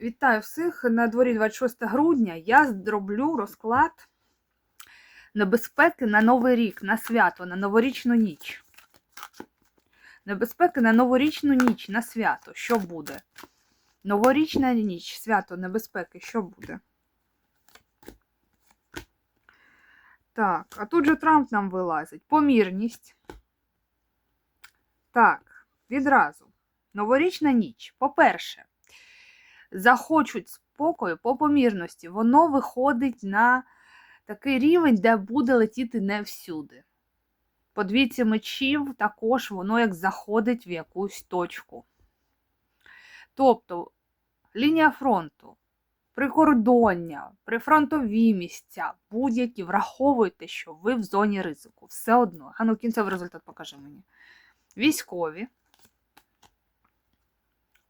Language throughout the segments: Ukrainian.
Вітаю всіх на дворі 26 грудня. Я зроблю розклад небезпеки на Новий рік, на свято, на новорічну ніч. Небезпеки на новорічну ніч, на свято. Що буде? Новорічна ніч, свято небезпеки, що буде? Так, а тут же Трамп нам вилазить. Помірність. Так, відразу. Новорічна ніч. По-перше, захочуть спокою по помірності, воно виходить на такий рівень, де буде летіти не всюди. По двійці мечів також воно як заходить в якусь точку. Тобто лінія фронту, прикордоння, прифронтові місця, будь-які враховуйте, що ви в зоні ризику. Все одно. А ну кінцевий результат покажи мені. Військові,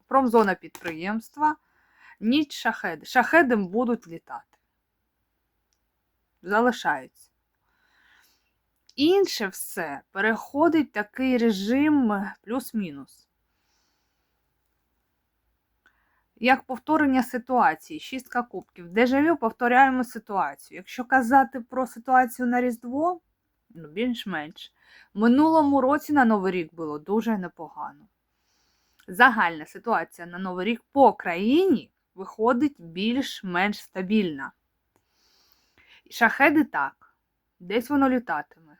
промзона підприємства, ніч шахеди. Шахеди будуть літати. Залишаються. Інше все переходить такий режим плюс-мінус. Як повторення ситуації, шістка кубків. Дежавю повторяємо ситуацію. Якщо казати про ситуацію на Різдво, ну, більш-менш. Минулому році на Новий рік було дуже непогано. Загальна ситуація на Новий рік по країні виходить більш-менш стабільна. Шахеди так, десь воно літатиме.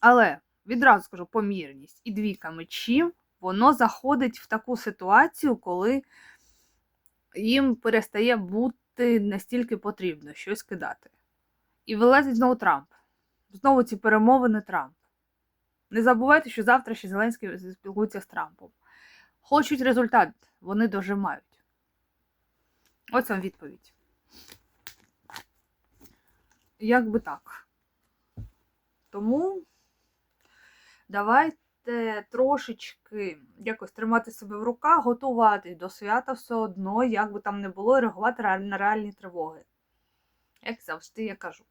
Але відразу скажу помірність і двійка мечів, воно заходить в таку ситуацію, коли їм перестає бути настільки потрібно щось кидати. І вилазить знову Трамп. Знову ці перемовини Трамп. Не забувайте, що завтра ще Зеленський спілкується з Трампом. Хочуть результат, вони дожимають. Ось вам відповідь. Як би так. Тому давайте трошечки якось тримати себе в руках, готуватись до свята все одно, як би там не було, і реагувати на реальні тривоги. Як завжди я кажу.